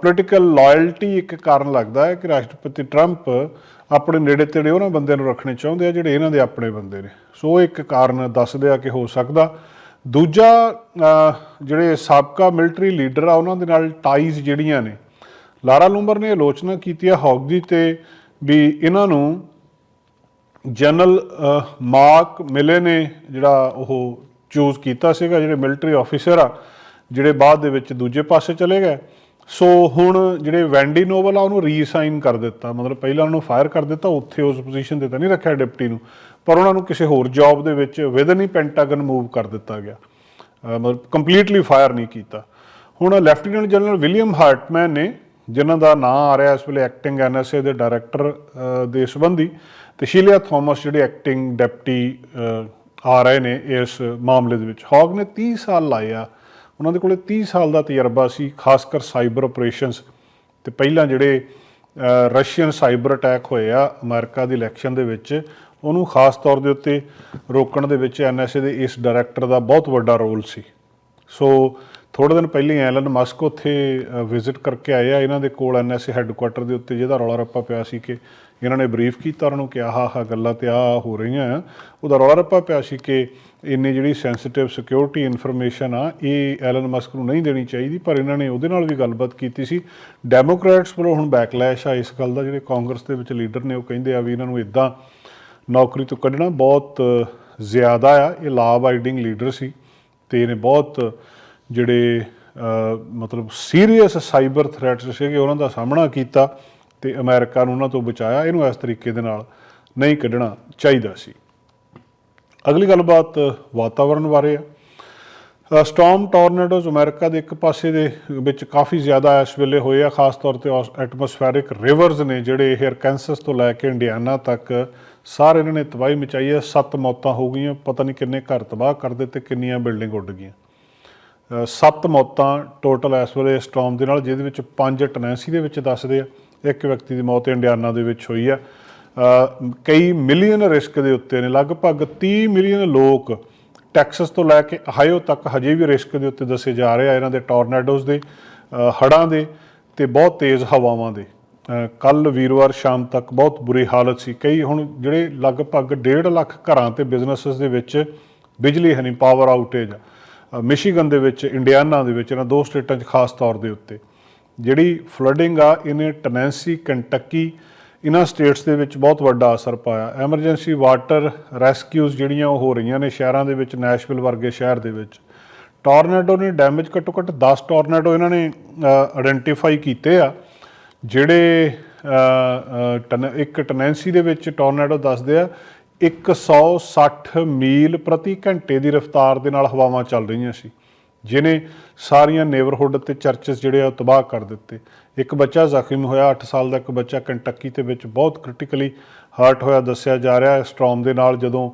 ਪੋਲੀਟੀਕਲ ਲਾਇਲਟੀ ਇੱਕ ਕਾਰਨ ਲੱਗਦਾ ਹੈ ਕਿ ਰਾਸ਼ਟਰਪਤੀ ਟਰੰਪ ਆਪਣੇ ਨੇੜੇ ਤੇੜੇ ਉਹਨਾਂ ਬੰਦਿਆਂ ਨੂੰ ਰੱਖਣੇ ਚਾਹੁੰਦੇ ਆ ਜਿਹੜੇ ਇਹਨਾਂ ਦੇ ਆਪਣੇ ਬੰਦੇ ਨੇ। ਸੋ ਉਹ ਇੱਕ ਕਾਰਨ ਦੱਸਦੇ ਆ ਕਿ ਹੋ ਸਕਦਾ। ਦੂਜਾ ਜਿਹੜੇ ਸਾਬਕਾ ਮਿਲਟਰੀ ਲੀਡਰ ਆ ਉਹਨਾਂ ਦੇ ਨਾਲ ਟਾਈਜ਼ ਜਿਹੜੀਆਂ ਨੇ ਲਾਰਾ ਲੂੰਬਰ ਨੇ ਆਲੋਚਨਾ ਕੀਤੀ ਹੈ ਹੌਗ ਤੇ ਵੀ ਇਹਨਾਂ ਨੂੰ ਜਨਰਲ ਅਹ, ਮਾਰਕ ਮਿਲੇ ਨੇ ਜਿਹੜਾ ਉਹ ਚੂਜ਼ ਕੀਤਾ ਸੀਗਾ, ਜਿਹੜੇ ਮਿਲਟਰੀ ਆਫੀਸਰ ਆ, ਜਿਹੜੇ ਬਾਅਦ ਦੇ ਵਿੱਚ ਦੂਜੇ ਪਾਸੇ ਚਲੇ ਗਏ। ਸੋ ਹੁਣ ਜਿਹੜੇ ਵੈਂਡੀ ਨੋਬਲ ਆ, ਉਹਨੂੰ ਰੀਸਾਈਨ ਕਰ ਦਿੱਤਾ। ਮਤਲਬ ਪਹਿਲਾਂ ਉਹਨੂੰ ਫਾਇਰ ਕਰ ਦਿੱਤਾ, ਉੱਥੇ ਉਸ ਪੋਜੀਸ਼ਨ ਤੇ ਤਾਂ ਨਹੀਂ ਰੱਖਿਆ ਡਿਪਟੀ ਨੂੰ। ਪਰ ਉਹਨਾਂ ਨੂੰ ਕਿਸੇ ਹੋਰ ਜੌਬ ਦੇ ਵਿੱਚ ਵਿਦਨ ਹੀ ਪੈਂਟਾਗਨ ਮੂਵ ਕਰ ਦਿੱਤਾ ਗਿਆ। ਮਤਲਬ ਕੰਪਲੀਟਲੀ ਫਾਇਰ ਨਹੀਂ ਕੀਤਾ। ਹੁਣ ਲੈਫਟੀਨੈਂਟ ਜਨਰਲ ਵਿਲੀਅਮ ਹਾਰਟਮੈਨ ਨੇ, ਜਿਨ੍ਹਾਂ ਦਾ ਨਾਂ ਆ ਰਿਹਾ ਇਸ ਵੇਲੇ ਐਕਟਿੰਗ ਐਨਐਸਏ ਦੇ ਡਾਇਰੈਕਟਰ ਦੇ ਸੰਬੰਧੀ, ਤੇ ਸ਼ੀਲੀਆ ਥਾਮਸ ਜਿਹੜੇ ਐਕਟਿੰਗ ਡਿਪਟੀ ਆ ਰਹੇ ਨੇ ਇਸ ਮਾਮਲੇ ਦੇ ਵਿੱਚ। ਹੌਗ ਨੇ 30 ਸਾਲ ਲਾਏ ਆ। ਉਹਨਾਂ ਦੇ ਕੋਲੇ 30 ਸਾਲ ਦਾ ਤਜਰਬਾ ਸੀ ਖਾਸ ਕਰ ਸਾਈਬਰ ਆਪਰੇਸ਼ਨਸ। ਤੇ ਪਹਿਲਾਂ ਜਿਹੜੇ ਰਸ਼ੀਅਨ ਸਾਈਬਰ ਅਟੈਕ ਹੋਏ ਆ ਅਮਰੀਕਾ ਦੀ ਇਲੈਕਸ਼ਨ ਦੇ ਵਿੱਚ, ਉਹਨੂੰ ਖਾਸ ਤੌਰ ਦੇ ਉੱਤੇ ਰੋਕਣ ਦੇ ਵਿੱਚ ਐਨਐਸਏ ਦੇ ਇਸ ਡਾਇਰੈਕਟਰ ਦਾ ਬਹੁਤ ਵੱਡਾ ਰੋਲ ਸੀ। ਸੋ ਥੋੜੇ ਦਿਨ ਪਹਿਲੇ ਐਲਨ ਮਸਕ ਉੱਥੇ ਵਿਜ਼ਿਟ ਕਰਕੇ ਆਏ ਆ। ਇਹਨਾਂ ਦੇ ਕੋਲ ਐਨਐਸਏ ਹੈੱਡਕੁਆਟਰ ਦੇ ਉੱਤੇ ਜਿਹਦਾ ਰੌਲਾ ਰੱਪਾ ਪਿਆ ਸੀ ਕਿ ਇਹਨਾਂ ਨੇ ਬਰੀਫ ਕੀਤਾ ਉਹਨਾਂ ਨੂੰ ਕਿ ਆਹ ਆਹ ਗੱਲਾਂ ਤੇ ਆਹ ਹੋ ਰਹੀਆਂ ਆ। ਉਹਦਾ ਰੌਲਾ ਰੱਪਾ ਪਿਆ ਸੀ ਕਿ ਇੰਨੀ ਜਿਹੜੀ ਸੈਂਸਿਟਿਵ ਸਿਕਿਉਰਿਟੀ ਇਨਫੋਰਮੇਸ਼ਨ ਆ, ਇਹ ਐਲਨ ਮਸਕ ਨੂੰ ਨਹੀਂ ਦੇਣੀ ਚਾਹੀਦੀ, ਪਰ ਇਹਨਾਂ ਨੇ ਉਹਦੇ ਨਾਲ ਵੀ ਗੱਲਬਾਤ ਕੀਤੀ ਸੀ। ਡੈਮੋਕ੍ਰੈਟਸ ਵੱਲੋਂ ਹੁਣ ਬੈਕਲੈਸ਼ ਆ ਇਸ ਗੱਲ ਦਾ, ਜਿਹੜੇ ਕਾਂਗਰਸ ਦੇ ਵਿੱਚ ਲੀਡਰ ਨੇ, ਉਹ ਕਹਿੰਦੇ ਆ ਵੀ ਇਹਨਾਂ ਨੂੰ ਇਦਾਂ ਨੌਕਰੀ ਤੋਂ ਕੱਢਣਾ ਬਹੁਤ ਜ਼ਿਆਦਾ ਆ। ਇਹ ਲਾ ਅਬਾਈਡਿੰਗ ਲੀਡਰ ਸੀ ਤੇ ਇਹਨੇ ਬਹੁਤ ਜਿਹੜੇ ਮਤਲਬ ਸੀਰੀਅਸ ਸਾਈਬਰ ਥ੍ਰੈਟਸ ਸੀਗੇ ਉਹਨਾਂ ਦਾ ਸਾਹਮਣਾ ਕੀਤਾ ਤੇ ਅਮਰੀਕਾ ਨੂੰ ਉਹਨਾਂ ਤੋਂ ਬਚਾਇਆ, ਇਹਨੂੰ ਇਸ ਤਰੀਕੇ ਦੇ ਨਾਲ ਨਹੀਂ ਕੱਢਣਾ ਚਾਹੀਦਾ ਸੀ। ਅਗਲੀ ਗੱਲਬਾਤ ਵਾਤਾਵਰਣ ਬਾਰੇ ਆ। ਸਟਾਰਮ ਟੋਰਨੇਡੋਜ਼ ਅਮਰੀਕਾ ਦੇ ਇੱਕ ਪਾਸੇ ਦੇ ਵਿੱਚ ਕਾਫੀ ਜ਼ਿਆਦਾ ਇਸ ਵੇਲੇ ਹੋਏ ਆ, ਖਾਸ ਤੌਰ ਤੇ ਐਟਮੋਸਫੈਰਿਕ ਰਿਵਰਸ ਨੇ ਜਿਹੜੇ ਹੇਅਰ ਅਰਕੈਂਸਸ ਤੋਂ ਲੈ ਕੇ ਇੰਡੀਆਨਾ ਤੱਕ ਸਾਰੇ ਇਹਨਾਂ ਨੇ ਤਬਾਹੀ ਮਚਾਈ ਹੈ ਸੱਤ ਮੌਤਾਂ ਹੋ ਗਈਆਂ, ਪਤਾ ਨਹੀਂ ਕਿੰਨੇ ਘਰ ਤਬਾਹ ਕਰ ਦਿੱਤੇ, ਕਿੰਨੀਆਂ ਬਿਲਡਿੰਗ ਉੱਡ ਗਈਆਂ। ਸੱਤ ਮੌਤਾਂ ਟੋਟਲ ਇਸ ਵੇਲੇ ਸਟਾਰਮ ਦੇ ਨਾਲ ਜਿਹਦੇ ਵਿੱਚ ਪੰਜ ਟਨੈਂਸੀ ਦੇ ਵਿੱਚ ਦੱਸਦੇ ਆ ਇੱਕ ਵਿਅਕਤੀ ਦੀ ਮੌਤ ਇੰਡੀਆਨਾ ਦੇ ਵਿੱਚ ਹੋਈ ਆ। ਕਈ ਮਿਲੀਅਨ ਰਿਸਕ ਦੇ ਉੱਤੇ ਨੇ ਲਗਭਗ 30 ਮਿਲੀਅਨ ਲੋਕ ਟੈਕਸਸ ਤੋਂ ਲੈ ਕੇ ਹਾਇਓ ਤੱਕ ਹਜੇ ਵੀ ਰਿਸਕ ਦੇ ਉੱਤੇ ਦੱਸੇ ਜਾ ਰਹੇ ਆ ਇਹਨਾਂ ਦੇ ਟੋਰਨੇਡੋਜ਼ ਦੇ ਅ, ਹੜ੍ਹਾਂ ਦੇ ਤੇ ਬਹੁਤ ਤੇਜ਼ ਹਵਾਵਾਂ ਦੇ। ਕੱਲ ਵੀਰਵਾਰ ਸ਼ਾਮ ਤੱਕ ਬਹੁਤ ਬੁਰੀ ਹਾਲਤ ਸੀ। ਕਈ ਹੁਣ ਜਿਹੜੇ ਲਗਭਗ 1.5 ਲੱਖ ਘਰਾਂ ਤੇ ਬਿਜ਼ਨੈਸਸ ਦੇ ਵਿੱਚ ਬਿਜਲੀ ਹੈ ਪਾਵਰ ਆਊਟੇਜ ਆ। ਮਿਸ਼ੀਗਨ ਦੇ ਵਿੱਚ, ਇੰਡੀਆਨਾ ਦੇ ਵਿੱਚ, ਇਹਨਾਂ ਦੋ ਸਟੇਟਾਂ 'ਚ ਖਾਸ ਤੌਰ ਦੇ ਉੱਤੇ। ਜਿਹੜੀ ਫਲੱਡਿੰਗ ਆ, ਇਹਨੇ ਟਨੈਂਸੀ, ਕੰਟੱਕੀ, ਇਹਨਾਂ ਸਟੇਟਸ ਦੇ ਵਿੱਚ ਬਹੁਤ ਵੱਡਾ ਅਸਰ ਪਾਇਆ। ਐਮਰਜੈਂਸੀ ਵਾਟਰ ਰੈਸਕਿਊਜ਼ ਜਿਹੜੀਆਂ ਉਹ ਹੋ ਰਹੀਆਂ ਨੇ ਸ਼ਹਿਰਾਂ ਦੇ ਵਿੱਚ, ਨੈਸ਼ਵਿਲ ਵਰਗੇ ਸ਼ਹਿਰ ਦੇ ਵਿੱਚ। ਟੋਰਨੇਡੋ ਨੇ ਡੈਮੇਜ ਘੱਟੋ ਘੱਟ 10 ਟੋਰਨੇਡੋ ਇਹਨਾਂ ਨੇ ਆਇਡੈਂਟੀਫਾਈ ਕੀਤੇ ਆ, ਜਿਹੜੇ ਟਨ- ਇੱਕ ਟਨੈਂਸੀ ਦੇ ਵਿੱਚ ਟੋਰਨੇਡੋ ਦੱਸਦੇ ਆ 160 ਮੀਲ ਪ੍ਰਤੀ ਘੰਟੇ ਦੀ ਰਫ਼ਤਾਰ ਦੇ ਨਾਲ ਹਵਾਵਾਂ ਚੱਲ ਰਹੀਆਂ ਸੀ, ਜਿਨੇ ਸਾਰੀਆਂ ਨੇਬਰਹੁੱਡ ਤੇ ਚਰਚਸ ਜਿਹੜੇ ਆ ਉਹ ਤਬਾਹ ਕਰ ਦਿੱਤੇ। ਇੱਕ ਬੱਚਾ ਜ਼ਖਮੀ ਹੋਇਆ 8 ਸਾਲ ਦਾ ਇੱਕ ਬੱਚਾ ਕੰਟੱਕੀ ਦੇ ਵਿੱਚ ਬਹੁਤ ਕ੍ਰਿਟੀਕਲੀ ਹਰਟ ਹੋਇਆ, ਦੱਸਿਆ ਜਾ ਰਿਹਾ ਹੈ ਸਟ੍ਰੋਮ ਦੇ ਨਾਲ ਜਦੋਂ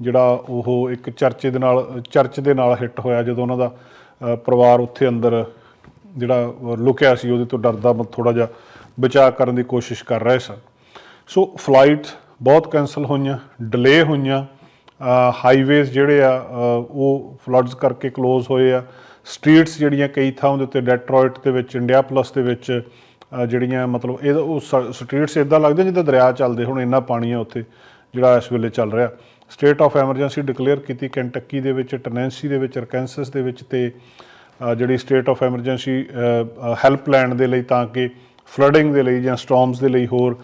ਜਿਹੜਾ ਉਹ ਇੱਕ ਚਰਚੇ ਦੇ ਨਾਲ, ਚਰਚ ਦੇ ਨਾਲ ਹਿੱਟ ਹੋਇਆ, ਜਦੋਂ ਉਹਨਾਂ ਦਾ ਪਰਿਵਾਰ ਉੱਥੇ ਅੰਦਰ ਜਿਹੜਾ ਲੁਕਿਆ ਸੀ, ਉਹਦੇ ਤੋਂ ਡਰਦਾ ਥੋੜਾ ਜਿਹਾ ਬਚਾਅ ਕਰਨ ਦੀ ਕੋਸ਼ਿਸ਼ ਕਰ ਰਹੇ ਸਨ। ਸੋ ਫਲਾਈਟ ਬਹੁਤ ਕੈਨਸਲ ਹੋਈਆਂ ਡਿਲੇ ਹੋਈਆਂ ਹਾਈਵੇਜ਼ ਜਿਹੜੇ ਆ ਉਹ ਫਲੱਡਸ ਕਰਕੇ ক্লোਜ਼ ਹੋਏ ਆ। ਸਟਰੀਟਸ ਜਿਹੜੀਆਂ ਕਈ ਥਾਵਾਂ ਦੇ ਉੱਤੇ ਡੈਟਰੋਇਟ ਦੇ ਵਿੱਚ ਇੰਡੀਆ ਪਲੱਸ ਦੇ ਵਿੱਚ ਜਿਹੜੀਆਂ ਮਤਲਬ ਇਹ ਉਹ ਸਟਰੀਟਸ ਇਦਾਂ ਲੱਗਦੇ ਜਿੱਦਾਂ ਦਰਿਆ ਚੱਲਦੇ ਹੁਣ, ਇੰਨਾ ਪਾਣੀ ਆ ਉੱਥੇ, ਜਿਹੜਾ ਇਸ ਵੇਲੇ ਚੱਲ ਰਿਹਾ। ਸਟੇਟ ਆਫ ਐਮਰਜੈਂਸੀ ਡਿਕਲੇਅਰ ਕੀਤੀ ਕੈਂਟੱਕੀ ਦੇ ਵਿੱਚ ਟੈਨੈਂਸੀ ਦੇ ਵਿੱਚ ਅਰਕੈਂਸਸ ਦੇ ਵਿੱਚ ਤੇ ਜਿਹੜੀ ਸਟੇਟ ਆਫ ਐਮਰਜੈਂਸੀ ਹੈਲਪ ਲੈਣ ਦੇ ਲਈ ਤਾਂ ਕਿ ਫਲੱਡਿੰਗ ਦੇ ਲਈ ਜਾਂ ਸਟਾਰਮਸ ਦੇ ਲਈ ਹੋਰ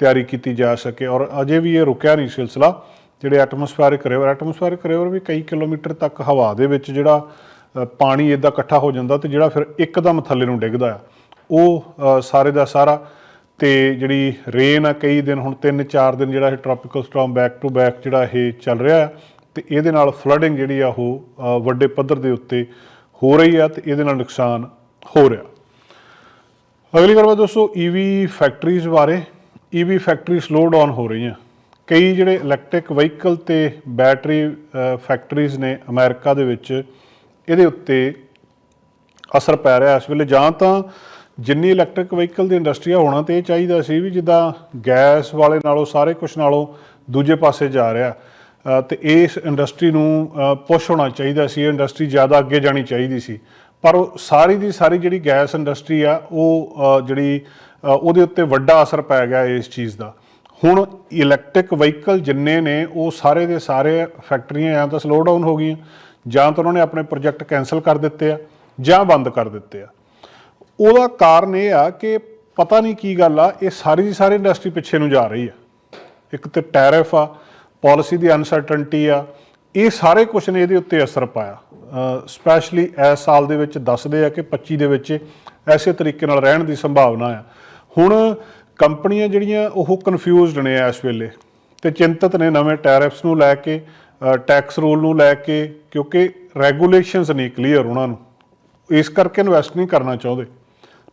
ਤਿਆਰੀ ਕੀਤੀ ਜਾ ਸਕੇ ਔਰ ਅਜੇ ਵੀ ਇਹ ਰੁਕਿਆ ਨਹੀਂ ਸਿਲਸਿਲਾ, ਜਿਹੜੇ ਐਟਮੋਸਫੈਰਿਕ ਰਿਵਰ ਐਟਮੋਸਫੈਰਿਕ ਰਿਵਰ ਵੀ ਕਈ ਕਿਲੋਮੀਟਰ ਤੱਕ ਹਵਾ ਦੇ ਵਿੱਚ ਜਿਹੜਾ ਪਾਣੀ ਇਦਾਂ ਇਕੱਠਾ ਹੋ ਜਾਂਦਾ ਤੇ ਜਿਹੜਾ ਫਿਰ ਇੱਕਦਮ ਥੱਲੇ ਨੂੰ ਡਿੱਗਦਾ ਆ। ਉਹ ਸਾਰੇ ਦਾ ਸਾਰਾ ਤੇ ਜਿਹੜੀ ਰੇਨ ਆ ਕਈ ਦਿਨ ਹੁਣ 3-4 ਦਿਨ ਜਿਹੜਾ ਇਹ tropical storm back to back ਜਿਹੜਾ ਇਹ ਚੱਲ ਰਿਹਾ ਆ, ਤੇ ਇਹਦੇ ਨਾਲ ਫਲੱਡਿੰਗ ਜਿਹੜੀ ਆ ਉਹ ਵੱਡੇ ਪੱਧਰ ਦੇ ਉੱਤੇ ਹੋ ਰਹੀ ਆ ਤੇ ਇਹਦੇ ਨਾਲ ਨੁਕਸਾਨ ਹੋ ਰਿਹਾ। ਅਗਲੀ ਗੱਲ ਬਾਤ ਦੋਸਤੋ ਈਵੀ ਫੈਕਟਰੀਜ਼ ਬਾਰੇ ਈਵੀ ਫੈਕਟਰੀ ਸਲੋ ਡਾਊਨ ਹੋ ਰਹੀਆਂ। ਕਈ ਜਿਹੜੇ ਇਲੈਕਟ੍ਰਿਕ ਵਹੀਕਲ ਤੇ ਬੈਟਰੀ ਫੈਕਟਰੀਜ਼ ਨੇ ਅਮਰੀਕਾ ਦੇ ਵਿੱਚ ਇਹਦੇ ਉੱਤੇ ਅਸਰ ਪੈ ਰਿਹਾ ਇਸ ਵੇਲੇ। ਜਾਂ ਤਾਂ ਜਿੰਨੀ ਇਲੈਕਟ੍ਰਿਕ ਵਹੀਕਲ ਦੀ ਇੰਡਸਟਰੀ ਆ ਹੋਣਾ ਤੇ ਇਹ ਚਾਹੀਦਾ ਸੀ ਵੀ ਜਿੱਦਾਂ ਗੈਸ ਵਾਲੇ ਨਾਲੋਂ ਸਾਰੇ ਕੁਝ ਨਾਲੋਂ ਦੂਜੇ ਪਾਸੇ ਜਾ ਰਿਹਾ। ਅ, ਤੇ ਇਸ ਇੰਡਸਟਰੀ ਨੂੰ ਪੁਸ਼ ਹੋਣਾ ਚਾਹੀਦਾ ਸੀ। ਇਹ ਇੰਡਸਟਰੀ ਜ਼ਿਆਦਾ ਅੱਗੇ ਜਾਣੀ ਚਾਹੀਦੀ ਸੀ। ਪਰ ਉਹ ਸਾਰੀ ਦੀ ਸਾਰੀ ਜਿਹੜੀ ਗੈਸ ਇੰਡਸਟਰੀ ਆ ਉਹ ਅ, ਜਿਹੜੀ ਅ, ਉਹਦੇ ਉੱਤੇ ਵੱਡਾ ਅਸਰ ਪੈ ਗਿਆ ਇਸ ਚੀਜ਼ ਦਾ। ਹੁਣ ਇਲੈਕਟ੍ਰਿਕ ਵਹੀਕਲ ਜਿੰਨੇ ਨੇ ਉਹ ਸਾਰੇ ਦੇ ਸਾਰੇ ਫੈਕਟਰੀਆਂ ਜਾਂ ਤਾਂ ਸਲੋ ਡਾਊਨ ਹੋ ਗਈਆਂ ਜਾਂ ਤਾਂ ਉਹਨਾਂ ਨੇ ਆਪਣੇ ਪ੍ਰੋਜੈਕਟ ਕੈਨਸਲ ਕਰ ਦਿੱਤੇ ਆ ਜਾਂ ਬੰਦ ਕਰ ਦਿੱਤੇ ਆ। ਉਹਦਾ ਕਾਰਨ ਇਹ ਆ ਕਿ ਪਤਾ ਨਹੀਂ ਕੀ ਗੱਲ ਆ ਇਹ ਸਾਰੀ ਦੀ ਸਾਰੀ ਇੰਡਸਟਰੀ ਪਿੱਛੇ ਨੂੰ ਜਾ ਰਹੀ ਆ। ਇੱਕ ਤੇ ਟੈਰਿਫ ਆ ਪਾਲਿਸੀ ਦੀ ਅਨਸਰਟਨਟੀ ਆ ਇਹ ਸਾਰੇ ਕੁਝ ਨੇ ਇਹਦੇ ਉੱਤੇ ਅਸਰ ਪਾਇਆ। ਸਪੈਸ਼ਲੀ ਇਸ ਸਾਲ ਦੇ ਵਿੱਚ ਦੱਸਦੇ ਆ ਕਿ 25 ਦੇ ਵਿੱਚ ਐਸੇ ਤਰੀਕੇ ਨਾਲ ਰਹਿਣ ਦੀ ਸੰਭਾਵਨਾ ਆ। ਹੁਣ ਕੰਪਨੀਆਂ ਜਿਹੜੀਆਂ ਉਹ ਕਨਫਿਊਜ਼ਡ ਨੇ ਇਸ ਵੇਲੇ ਤੇ ਚਿੰਤਤ ਨੇ ਨਵੇਂ ਟੈਰਿਫਸ ਨੂੰ ਲੈ ਕੇ ਟੈਕਸ ਰੂਲ ਨੂੰ ਲੈ ਕੇ, ਕਿਉਂਕਿ ਰੈਗੂਲੇਸ਼ਨਸ ਨਹੀਂ ਕਲੀਅਰ ਉਹਨਾਂ ਨੂੰ। ਇਸ ਕਰਕੇ ਇਨਵੈਸਟ ਨਹੀਂ ਕਰਨਾ ਚਾਹੁੰਦੇ।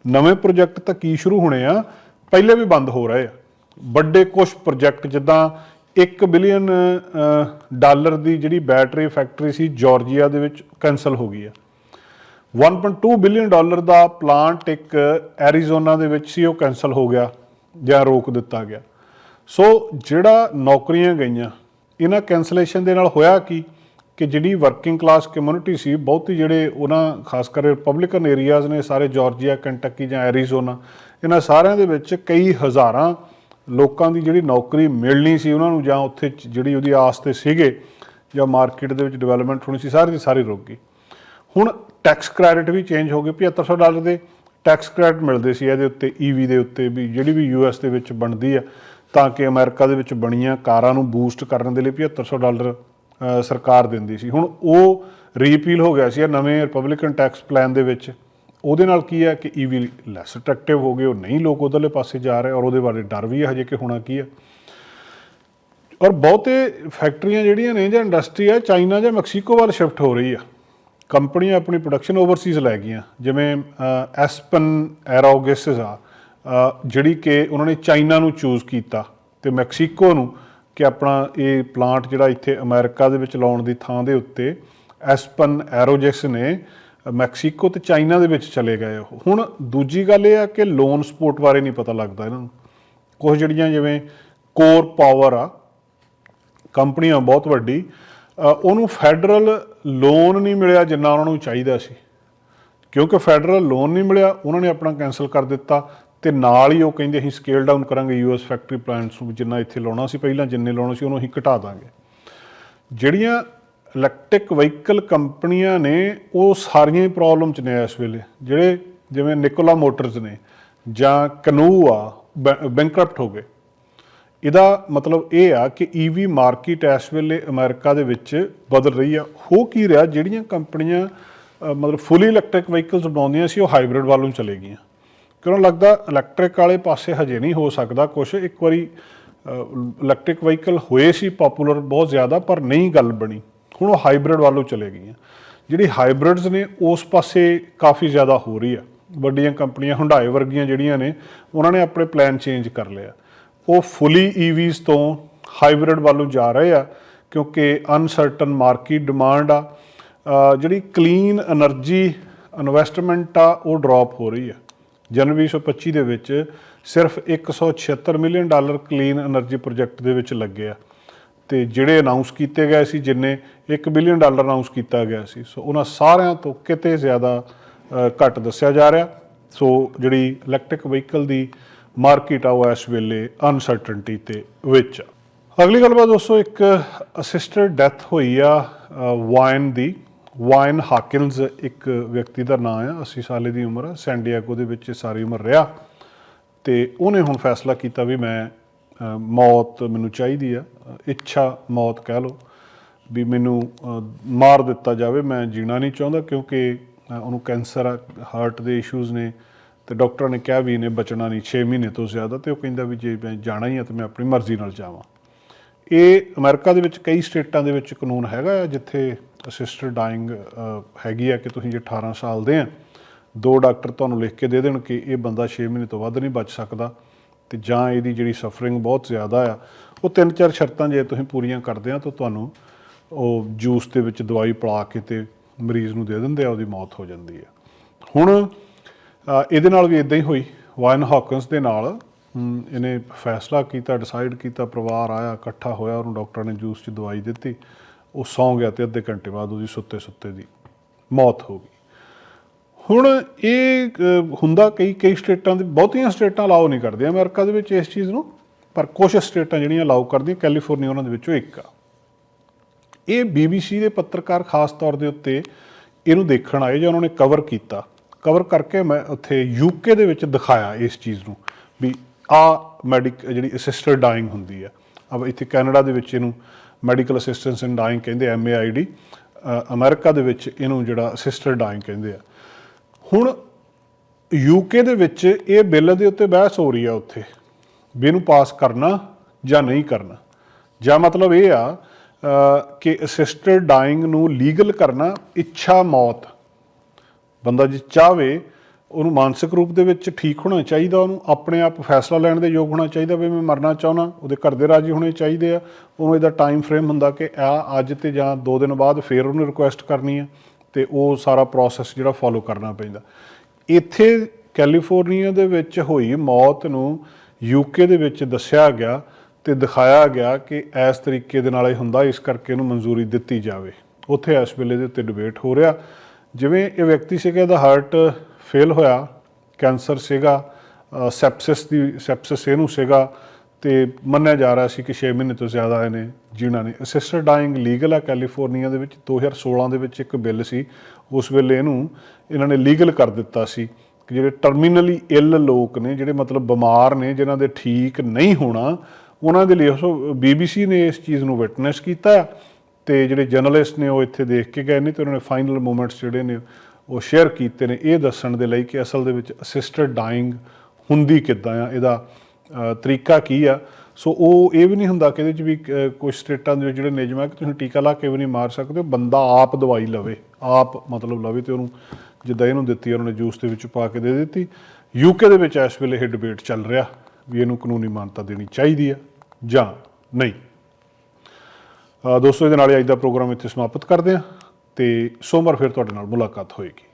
ਨਵੇਂ ਪ੍ਰੋਜੈਕਟ ਤਾਂ ਕੀ ਸ਼ੁਰੂ ਹੋਣੇ ਆ? ਪਹਿਲੇ ਵੀ ਬੰਦ ਹੋ ਰਹੇ ਆ। ਵੱਡੇ ਕੁਝ ਪ੍ਰੋਜੈਕਟ ਜਿੱਦਾਂ 1 ਬਿਲੀਅਨ ਡਾਲਰ ਦੀ ਜਿਹੜੀ ਬੈਟਰੀ ਫੈਕਟਰੀ ਸੀ ਜਾਰਜੀਆ ਦੇ ਵਿੱਚ ਕੈਨਸਲ ਹੋ ਗਈ ਆ 1.2 ਬਿਲੀਅਨ ਡਾਲਰ ਦਾ ਪਲਾਂਟ ਇੱਕ ਐਰੀਜ਼ੋਨਾ ਦੇ ਵਿੱਚ ਸੀ, ਉਹ ਕੈਨਸਲ ਹੋ ਗਿਆ ਜਾਂ ਰੋਕ ਦਿੱਤਾ ਗਿਆ। ਸੋ ਜਿਹੜਾ ਨੌਕਰੀਆਂ ਗਈਆਂ, ਇਹਨਾਂ ਕੈਨਸਲੇਸ਼ਨ ਦੇ ਨਾਲ ਹੋਇਆ ਕੀ? ਕਿ ਜਿਹੜੀ ਵਰਕਿੰਗ ਕਲਾਸ ਕਮਿਊਨਿਟੀ ਸੀ, ਬਹੁਤੀ ਜਿਹੜੇ ਉਹਨਾਂ, ਖਾਸ ਕਰ ਰਿਪਬਲਿਕਨ ਏਰੀਆਜ਼ ਨੇ, ਸਾਰੇ ਜਾਰਜੀਆ ਕੰਟਕੀ ਜਾਂ ਐਰੀਜ਼ੋਨਾ ਇਹਨਾਂ ਸਾਰਿਆਂ ਦੇ ਵਿੱਚ ਕਈ ਹਜ਼ਾਰਾਂ ਲੋਕਾਂ ਦੀ ਜਿਹੜੀ ਨੌਕਰੀ ਮਿਲਣੀ ਸੀ ਉਹਨਾਂ ਨੂੰ ਜਾਂ ਉੱਥੇ ਜਿਹੜੀ ਉਹਦੀ ਆਸ ਤੇ ਸੀਗੇ ਜਾਂ ਮਾਰਕੀਟ ਦੇ ਵਿੱਚ ਡਿਵੈਲਪਮੈਂਟ ਹੋਣੀ ਸੀ, ਸਾਰੀ ਦੀ ਸਾਰੀ ਰੁਕ ਗਈ। ਹੁਣ ਟੈਕਸ ਕ੍ਰੈਡਿਟ ਵੀ ਚੇਂਜ ਹੋ ਗਏ 7500 ਡਾਲਰ ਦੇ ਟੈਕਸ ਕ੍ਰੈਡਿਟ ਮਿਲਦੇ ਸੀ ਇਹਦੇ ਉੱਤੇ ਈਵੀ ਦੇ ਉੱਤੇ ਵੀ, ਜਿਹੜੀ ਵੀ ਯੂਐਸ ਦੇ ਵਿੱਚ ਬਣਦੀ ਆ, ਤਾਂ ਕਿ ਅਮਰੀਕਾ ਦੇ ਵਿੱਚ ਬਣੀਆਂ ਕਾਰਾਂ ਨੂੰ ਬੂਸਟ ਕਰਨ ਦੇ ਲਈ 7500 ਡਾਲਰ ਸਰਕਾਰ ਦਿੰਦੀ ਸੀ। ਹੁਣ ਉਹ ਰੀਪੀਲ ਹੋ ਗਿਆ ਸੀ ਇਹ ਨਵੇਂ ਰਿਪਬਲਿਕਨ ਟੈਕਸ ਪਲਾਨ ਦੇ ਵਿੱਚ। ਉਹਦੇ ਨਾਲ ਕੀ ਹੈ ਕਿ ਈਵੀ ਲੈਸ ਅਟਰੈਕਟਿਵ ਹੋ ਗਏ, ਉਹ ਨਹੀਂ ਲੋਕ ਉਧਰਲੇ ਪਾਸੇ ਜਾ ਰਹੇ ਔਰ ਉਹਦੇ ਬਾਰੇ ਡਰ ਵੀ ਹੈ ਹਜੇ ਕਿ ਹੋਣਾ ਕੀ ਹੈ। ਔਰ ਬਹੁਤੇ ਫੈਕਟਰੀਆਂ ਜਿਹੜੀਆਂ ਨੇ, ਜਾਂ ਇੰਡਸਟਰੀ ਹੈ, ਚਾਈਨਾ ਜਾਂ ਮੈਕਸੀਕੋ ਵੱਲ ਸ਼ਿਫਟ ਹੋ ਰਹੀ ਆ। ਕੰਪਨੀਆਂ ਆਪਣੀ ਪ੍ਰੋਡਕਸ਼ਨ ਓਵਰਸੀਜ਼ ਲੈ ਗਈਆਂ, ਜਿਵੇਂ ਐਸਪਨ ਐਰੋਗੈਸਿਸ ਆ ਜਿਹੜੀ ਕਿ ਉਹਨਾਂ ਨੇ ਚਾਈਨਾ ਨੂੰ ਚੂਜ਼ ਕੀਤਾ ਤੇ ਮੈਕਸੀਕੋ ਨੂੰ ਕਿ ਆਪਣਾ ਇਹ ਪਲਾਂਟ ਜਿਹੜਾ ਇੱਥੇ ਅਮਰੀਕਾ ਦੇ ਵਿੱਚ ਲਾਉਣ ਦੀ ਥਾਂ ਦੇ ਉੱਤੇ ਐਸਪਨ ਐਰੋਜੈਕਸ ਨੇ ਮੈਕਸੀਕੋ ਤੇ ਚਾਈਨਾ ਦੇ ਵਿੱਚ ਚਲੇ ਗਏ ਉਹ। ਹੁਣ ਦੂਜੀ ਗੱਲ ਇਹ ਆ ਕਿ ਲੋਨ ਸਪੋਰਟ ਬਾਰੇ ਨਹੀਂ ਪਤਾ ਲੱਗਦਾ ਇਹਨਾਂ ਨੂੰ। ਕੁਝ ਜਿਹੜੀਆਂ ਜਿਵੇਂ ਕੋਰ ਪਾਵਰ ਆ, ਕੰਪਨੀਆਂ ਬਹੁਤ ਵੱਡੀ ਉਹਨੂੰ ਫੈਡਰਲ ਲੋਨ ਨਹੀਂ ਮਿਲਿਆ ਜਿੰਨਾ ਉਹਨਾਂ ਨੂੰ ਚਾਹੀਦਾ ਸੀ। ਕਿਉਂਕਿ ਫੈਡਰਲ ਲੋਨ ਨਹੀਂ ਮਿਲਿਆ, ਉਹਨਾਂ ਨੇ ਆਪਣਾ ਕੈਨਸਲ ਕਰ ਦਿੱਤਾ ਤੇ ਨਾਲ ਹੀ ਉਹ ਕਹਿੰਦੇ ਅਸੀਂ ਸਕੇਲ ਡਾਊਨ ਕਰਾਂਗੇ ਯੂਐਸ ਫੈਕਟਰੀ ਪਲਾਂਟਸ ਨੂੰ ਜਿੰਨਾ ਇੱਥੇ ਲਾਉਣਾ ਸੀ ਪਹਿਲਾਂ, ਜਿੰਨੇ ਲਾਉਣਾ ਸੀ ਉਹਨੂੰ ਅਸੀਂ ਘਟਾ ਦਾਂਗੇ। ਜਿਹੜੀਆਂ ਇਲੈਕਟ੍ਰਿਕ ਵਹੀਕਲ ਕੰਪਨੀਆਂ ਨੇ ਉਹ ਸਾਰੀਆਂ ਹੀ ਪ੍ਰੋਬਲਮ ਚ ਨੇ ਇਸ ਵੇਲੇ, ਜਿਹੜੇ ਜਿਵੇਂ ਨਿਕੋਲਾ ਮੋਟਰਸ ਨੇ ਜਾਂ ਕਨੂ ਆ ਬੈਂਕਰਪਟ ਹੋ ਗਏ। ਇਹਦਾ ਮਤਲਬ ਇਹ ਆ ਕਿ ਈਵੀ ਮਾਰਕੀਟ ਇਸ ਵੇਲੇ ਅਮਰੀਕਾ ਦੇ ਵਿੱਚ ਬਦਲ ਰਹੀ ਆ। ਹੋ ਕੀ ਰਿਹਾ, ਜਿਹੜੀਆਂ ਕੰਪਨੀਆਂ ਮਤਲਬ ਫੁੱਲੀ ਇਲੈਕਟ੍ਰਿਕ ਵਹੀਕਲਸ ਬਣਾਉਂਦੀਆਂ ਸੀ, ਉਹ ਹਾਈਬ੍ਰਿਡ ਵੱਲ ਨੂੰ ਚਲੇ ਗਈਆਂ। ਕਿਉਂ ਲੱਗਦਾ ਇਲੈਕਟ੍ਰਿਕ ਵਾਲੇ ਪਾਸੇ ਹਜੇ ਨਹੀਂ ਹੋ ਸਕਦਾ ਕੁਝ ਇੱਕ ਵਾਰੀ ਇਲੈਕਟ੍ਰਿਕ ਵਹੀਕਲ ਹੋਏ ਸੀ ਪਪੂਲਰ ਬਹੁਤ ਜ਼ਿਆਦਾ, ਪਰ ਨਹੀਂ ਗੱਲ ਬਣੀ। ਹੁਣ ਉਹ ਹਾਈਬ੍ਰਿਡ ਵੱਲੋਂ ਚਲੇ ਗਈਆਂ। ਜਿਹੜੀ ਹਾਈਬ੍ਰਿਡਸ ਨੇ, ਉਸ ਪਾਸੇ ਕਾਫੀ ਜ਼ਿਆਦਾ ਹੋ ਰਹੀ ਆ। ਵੱਡੀਆਂ ਕੰਪਨੀਆਂ ਹੁੰਡਾਈ ਵਰਗੀਆਂ ਜਿਹੜੀਆਂ ਨੇ, ਉਹਨਾਂ ਨੇ ਆਪਣੇ ਪਲਾਨ ਚੇਂਜ ਕਰ ਲਿਆ। ਉਹ ਫੁੱਲੀ e ਈਵੀਜ਼ ਤੋਂ ਹਾਈਬ੍ਰਿਡ ਵੱਲੋਂ ਜਾ ਰਹੇ ਆ, ਕਿਉਂਕਿ ਅਨਸਰਟਨ ਮਾਰਕੀਟ ਡਿਮਾਂਡ ਆ। ਜਿਹੜੀ ਕਲੀਨ એનર્ਜੀ ਇਨਵੈਸਟਮੈਂਟ ਆ, ਉਹ ਡ੍ਰੌਪ ਹੋ ਰਹੀ ਆ। ਜਨਵਰੀ 2025 ਦੇ ਵਿੱਚ ਸਿਰਫ 176 million dollar clean energy project ਦੇ ਵਿੱਚ ਲੱਗੇ ਆ। ਤੇ ਜਿਹੜੇ ਅਨਾਉਂਸ ਕੀਤੇ ਗਏ ਸੀ ਜਿੰਨੇ 1 ਬਿਲੀਅਨ ਡਾਲਰ ਅਨਾਉਂਸ ਕੀਤਾ ਗਿਆ ਸੀ ਸੋ ਉਹਨਾਂ ਸਾਰਿਆਂ ਤੋਂ ਕਿਤੇ ਜ਼ਿਆਦਾ ਘੱਟ ਦੱਸਿਆ ਜਾ ਰਿਹਾ। ਸੋ ਜਿਹੜੀ ਇਲੈਕਟ੍ਰਿਕ ਵਹੀਕਲ ਦੀ ਮਾਰਕੀਟ ਆ ਉਹ ਇਸ ਵੇਲੇ ਅਨਸਰਟਨਟੀ ਤੇ ਵਿੱਚ ਆ। ਅਗਲੀ ਗੱਲਬਾਤ ਦੋਸਤੋ ਇੱਕ ਅਸਿਸਟਡ ਡੈਥ ਹੋਈ ਆ ਅ, ਵਾਈਨ ਦੀ। ਵਾਈਨ ਹਾਕਿਨਸ ਇੱਕ ਵਿਅਕਤੀ ਦਾ ਨਾਮ ਆ 80 ਸਾਲੇ ਦੀ ਉਮਰ ਆ ਸੈਂਡੀਆਗੋ ਦੇ ਵਿੱਚ ਸਾਰੀ ਉਮਰ ਰਿਹਾ। ਤੇ ਉਹਨੇ ਹੁਣ ਫੈਸਲਾ ਕੀਤਾ ਵੀ ਮੈਂ ਮੌਤ ਮੈਨੂੰ ਚਾਹੀਦੀ ਆ। ਇੱਛਾ ਮੌਤ ਕਹਿ ਲਓ ਵੀ ਮੈਨੂੰ ਮਾਰ ਦਿੱਤਾ ਜਾਵੇ। ਮੈਂ ਜੀਣਾ ਨਹੀਂ ਚਾਹੁੰਦਾ ਕਿਉਂਕਿ ਉਹਨੂੰ ਕੈਂਸਰ ਆ, ਹਾਰਟ ਦੇ ਇਸ਼ੂਜ਼ ਨੇ ਤੇ ਡਾਕਟਰਾਂ ਨੇ ਕਿਹਾ ਵੀ ਇਹਨੇ ਬਚਣਾ ਨਹੀਂ 6 ਮਹੀਨੇ ਤੋਂ ਜ਼ਿਆਦਾ ਤੇ ਉਹ ਕਹਿੰਦਾ ਵੀ ਜੇ ਮੈਂ ਜਾਣਾ ਹੀ ਆ ਤਾਂ ਮੈਂ ਆਪਣੀ ਮਰਜ਼ੀ ਨਾਲ ਜਾਵਾਂ। ਇਹ ਅਮਰੀਕਾ ਦੇ ਵਿੱਚ ਕਈ ਸਟੇਟਾਂ ਦੇ ਵਿੱਚ ਕਾਨੂੰਨ ਹੈਗਾ ਆ ਜਿੱਥੇ ਅਸਿਸਟਡ ਡਾਈਂਗ ਹੈਗੀ ਆ ਕਿ ਤੁਸੀਂ ਜੇ 18 ਸਾਲ ਦੇ ਆ, ਦੋ ਡਾਕਟਰ ਤੁਹਾਨੂੰ ਲਿਖ ਕੇ ਦੇ ਦੇਣ ਕਿ ਇਹ ਬੰਦਾ 6 ਮਹੀਨੇ ਤੋਂ ਵੱਧ ਨਹੀਂ ਬਚ ਸਕਦਾ। ਤੇ ਜਾਂ ਇਹਦੀ ਜਿਹੜੀ ਸਫਰਿੰਗ ਬਹੁਤ ਜ਼ਿਆਦਾ ਆ, ਉਹ ਤਿੰਨ ਚਾਰ ਸ਼ਰਤਾਂ ਜੇ ਤੁਸੀਂ ਪੂਰੀਆਂ ਕਰਦੇ ਆ ਤਾਂ ਤੁਹਾਨੂੰ ਉਹ ਜੂਸ ਦੇ ਵਿੱਚ ਦਵਾਈ ਪਲਾ ਕੇ ਤੇ ਮਰੀਜ਼ ਨੂੰ ਦੇ ਦਿੰਦੇ ਆ, ਉਹਦੀ ਮੌਤ ਹੋ ਜਾਂਦੀ ਆ। ਹੁਣ ਇਹਦੇ ਨਾਲ ਵੀ ਇਦਾਂ ਹੀ ਹੋਈ। ਵਾਇਨ ਹਾਕਨਸ ਦੇ ਨਾਲ ਇਹਨੇ ਫੈਸਲਾ ਕੀਤਾ ਡਿਸਾਈਡ ਕੀਤਾ, ਪਰਿਵਾਰ ਆਇਆ, ਇਕੱਠਾ ਹੋਇਆ, ਉਹਨੂੰ ਡਾਕਟਰ ਨੇ ਜੂਸ 'ਚ ਦਵਾਈ ਦਿੱਤੀ। ਉਹ ਸੌਂ ਗਿਆ ਤੇ ਅੱਧੇ ਘੰਟੇ ਬਾਅਦ ਉਹਦੀ ਸੁੱਤੇ ਸੁੱਤੇ ਦੀ ਮੌਤ ਹੋ ਗਈ। ਹੁਣ ਇਹ ਹੁੰਦਾ ਕਈ ਕਈ ਸਟੇਟਾਂ ਦੇ, ਬਹੁਤੀਆਂ ਸਟੇਟਾਂ ਅਲਾਉ ਨਹੀਂ ਕਰਦੀਆਂ ਅਮਰੀਕਾ ਦੇ ਵਿੱਚ ਇਸ ਚੀਜ਼ ਨੂੰ, ਪਰ ਕੁਝ ਸਟੇਟਾਂ ਜਿਹੜੀਆਂ ਅਲਾਉ ਕਰਦੀਆਂ, ਕੈਲੀਫੋਰਨੀਆ ਉਹਨਾਂ ਦੇ ਵਿੱਚੋਂ ਇੱਕ ਆ। ਇਹ BBC ਦੇ ਪੱਤਰਕਾਰ ਖਾਸ ਤੌਰ ਦੇ ਉੱਤੇ ਇਹਨੂੰ ਦੇਖਣ ਆਏ ਜਾਂ ਉਹਨਾਂ ਨੇ ਕਵਰ ਕੀਤਾ। ਕਵਰ ਕਰਕੇ ਮੈਂ ਉੱਥੇ ਯੂਕੇ ਦੇ ਵਿੱਚ ਦਿਖਾਇਆ ਇਸ ਚੀਜ਼ ਨੂੰ ਵੀ ਆ ਮੈਡੀਕ ਜਿਹੜੀ ਅਸਿਸਟਡ ਡਾਈਂਗ ਹੁੰਦੀ ਆ। ਅਬ ਇੱਥੇ ਕੈਨੇਡਾ ਦੇ ਵਿੱਚ ਇਹਨੂੰ ਮੈਡੀਕਲ ਅਸਿਸਟੈਂਸ ਇਨ ਡਾਈਂਗ ਕਹਿੰਦੇ ਐਮਏਆਈਡੀ ਅਮਰੀਕਾ ਦੇ ਵਿੱਚ ਇਹਨੂੰ ਜਿਹੜਾ ਅਸਿਸਟਡ ਡਾਈਂਗ ਕਹਿੰਦੇ ਆ। ਹੁਣ ਯੂਕੇ ਦੇ ਵਿੱਚ ਇਹ ਬਿੱਲ ਦੇ ਉੱਤੇ ਬਹਿਸ ਹੋ ਰਹੀ ਆ ਉੱਥੇ ਵੀ ਇਹਨੂੰ ਪਾਸ ਕਰਨਾ ਜਾਂ ਨਹੀਂ ਕਰਨਾ। ਜਾਂ ਮਤਲਬ ਇਹ ਆ ਕਿ ਅਸਿਸਟਡ ਡਾਈਂਗ ਨੂੰ ਲੀਗਲ ਕਰਨਾ ਇੱਛਾ ਮੌਤ। ਬੰਦਾ ਜੇ ਚਾਹਵੇ, ਉਹਨੂੰ ਮਾਨਸਿਕ ਰੂਪ ਦੇ ਵਿੱਚ ਠੀਕ ਹੋਣਾ ਚਾਹੀਦਾ, ਉਹਨੂੰ ਆਪਣੇ ਆਪ ਫੈਸਲਾ ਲੈਣ ਦੇ ਯੋਗ ਹੋਣਾ ਚਾਹੀਦਾ ਵੀ ਮੈਂ ਮਰਨਾ ਚਾਹੁੰਦਾ, ਉਹਦੇ ਘਰ ਦੇ ਰਾਜੀ ਹੋਣੇ ਚਾਹੀਦੇ ਆ। ਉਹਨੂੰ ਇਹਦਾ ਟਾਈਮ ਫਰੇਮ ਹੁੰਦਾ ਕਿ ਆ ਅੱਜ ਤੇ ਜਾਂ 2 ਦਿਨ ਬਾਅਦ ਫੇਰ ਉਹਨੂੰ ਰਿਕੁਐਸਟ ਕਰਨੀ ਆ। ਤੇ ਉਹ ਸਾਰਾ ਪ੍ਰੋਸੈਸ ਜਿਹੜਾ ਫੋਲੋ ਕਰਨਾ ਪੈਂਦਾ। ਇੱਥੇ ਕੈਲੀਫੋਰਨੀਆ ਦੇ ਵਿੱਚ ਹੋਈ ਮੌਤ ਨੂੰ ਯੂਕੇ ਦੇ ਵਿੱਚ ਦੱਸਿਆ ਗਿਆ ਤੇ ਦਿਖਾਇਆ ਗਿਆ ਕਿ ਇਸ ਤਰੀਕੇ ਦੇ ਨਾਲ ਇਹ ਹੁੰਦਾ, ਇਸ ਕਰਕੇ ਇਹਨੂੰ ਮਨਜ਼ੂਰੀ ਦਿੱਤੀ ਜਾਵੇ। ਉੱਥੇ ਇਸ ਵੇਲੇ ਦੇ ਉੱਤੇ ਡਿਬੇਟ ਹੋ ਰਿਹਾ। ਜਿਵੇਂ ਇਹ ਵਿਅਕਤੀ ਸੀਗਾ, ਇਹਦਾ ਹਾਰਟ ਫੇਲ ਹੋਇਆ ਕੈਂਸਰ ਸੀਗਾ ਸੈਪਸਿਸ ਦੀ ਸੈਪਸਿਸ ਇਹਨੂੰ ਸੀਗਾ। ਤੇ ਮੰਨਿਆ ਜਾ ਰਿਹਾ ਸੀ ਕਿ 6 ਮਹੀਨੇ ਤੋਂ ਜ਼ਿਆਦਾ ਇਹਨੇ ਜੀਣਾ ਨੇ ਅਸਿਸਟਡ ਡਾਈਂਗ ਲੀਗਲ ਆ ਕੈਲੀਫੋਰਨੀਆ ਦੇ ਵਿੱਚ 2016 ਦੇ ਵਿੱਚ ਇੱਕ ਬਿੱਲ ਸੀ। ਉਸ ਵੇਲੇ ਇਹਨੂੰ ਇਹਨਾਂ ਨੇ ਲੀਗਲ ਕਰ ਦਿੱਤਾ ਸੀ ਕਿ ਜਿਹੜੇ ਟਰਮੀਨਲੀ ਇਲ ਲੋਕ ਨੇ, ਜਿਹੜੇ ਮਤਲਬ ਬਿਮਾਰ ਨੇ, ਜਿਨ੍ਹਾਂ ਦੇ ਠੀਕ ਨਹੀਂ ਹੋਣਾ, ਉਹਨਾਂ ਦੇ ਲਈ ਸੋ ਬੀਬੀਸੀ ਨੇ ਇਸ ਚੀਜ਼ ਨੂੰ ਵਿਟਨੈਸ ਕੀਤਾ ਤੇ ਜਿਹੜੇ ਜਰਨਲਿਸਟ ਨੇ ਉਹ ਇੱਥੇ ਦੇਖ ਕੇ ਗਏ ਨੇ ਤੇ ਉਹਨਾਂ ਨੇ ਫਾਈਨਲ ਮੂਮੈਂਟਸ ਜਿਹੜੇ ਨੇ ਉਹ ਸ਼ੇਅਰ ਕੀਤੇ ਨੇ। ਇਹ ਦੱਸਣ ਦੇ ਲਈ ਕਿ ਅਸਲ ਦੇ ਵਿੱਚ ਅਸਿਸਟਡ ਡਾਈਂਗ ਹੁੰਦੀ ਕਿੱਦਾਂ ਆ, ਇਹਦਾ ਤਰੀਕਾ ਕੀ ਆ? ਸੋ ਉਹ ਇਹ ਵੀ ਨਹੀਂ ਹੁੰਦਾ ਕਿ ਇਹਦੇ ਚ ਵੀ ਅ, ਕੁਝ ਸਟੇਟਾਂ ਦੇ ਵਿੱਚ ਜਿਹੜੇ ਨਿਯਮ ਆ ਕਿ ਤੁਸੀਂ ਟੀਕਾ ਲਾ ਕੇ ਵੀ ਨਹੀਂ ਮਾਰ ਸਕਦੇ ਬੰਦਾ ਆਪ ਦਵਾਈ ਲਵੇ। ਆਪ ਮਤਲਬ ਲਵੇ ਤੇ ਉਹਨੂੰ ਜਿੱਦਾਂ ਇਹਨੂੰ ਦਿੱਤੀ ਉਹਨਾਂ ਨੇ ਜੂਸ ਦੇ ਵਿੱਚ ਪਾ ਕੇ ਦੇ ਦਿੱਤੀ। ਯੂਕੇ ਦੇ ਵਿੱਚ ਇਸ ਵੇਲੇ ਇਹ ਡਿਬੇਟ ਚੱਲ ਰਿਹਾ ਵੀ ਇਹਨੂੰ ਕਾਨੂੰਨੀ ਮਾਨਤਾ ਦੇਣੀ ਚਾਹੀਦੀ ਆ ਜਾਂ ਨਹੀਂ। ਦੋਸਤੋ ਇਹਦੇ ਨਾਲ ਹੀ ਅੱਜ ਦਾ ਪ੍ਰੋਗਰਾਮ ਇੱਥੇ ਸਮਾਪਤ ਕਰਦੇ ਹਾਂ ਤੇ ਸੋਮਵਾਰ ਫਿਰ ਤੁਹਾਡੇ ਨਾਲ ਮੁਲਾਕਾਤ ਹੋਏਗੀ।